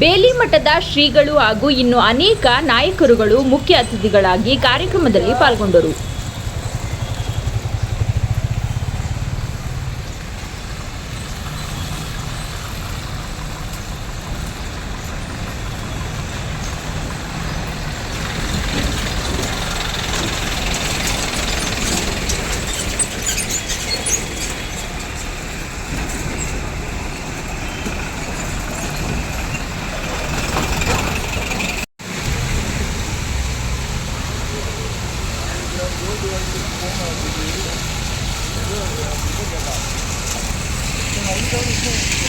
ಬೇಲಿ ಮಠದ ಶ್ರೀಗಳು ಹಾಗೂ ಇನ್ನು ಅನೇಕ ನಾಯಕರುಗಳು ಮುಖ್ಯ ಅತಿಥಿಗಳಾಗಿ ಕಾರ್ಯಕ್ರಮದಲ್ಲಿ ಪಾಲ್ಗೊಂಡರು. 我做了一点工啊，工资，就是啊，五千吧。你看，我交了税。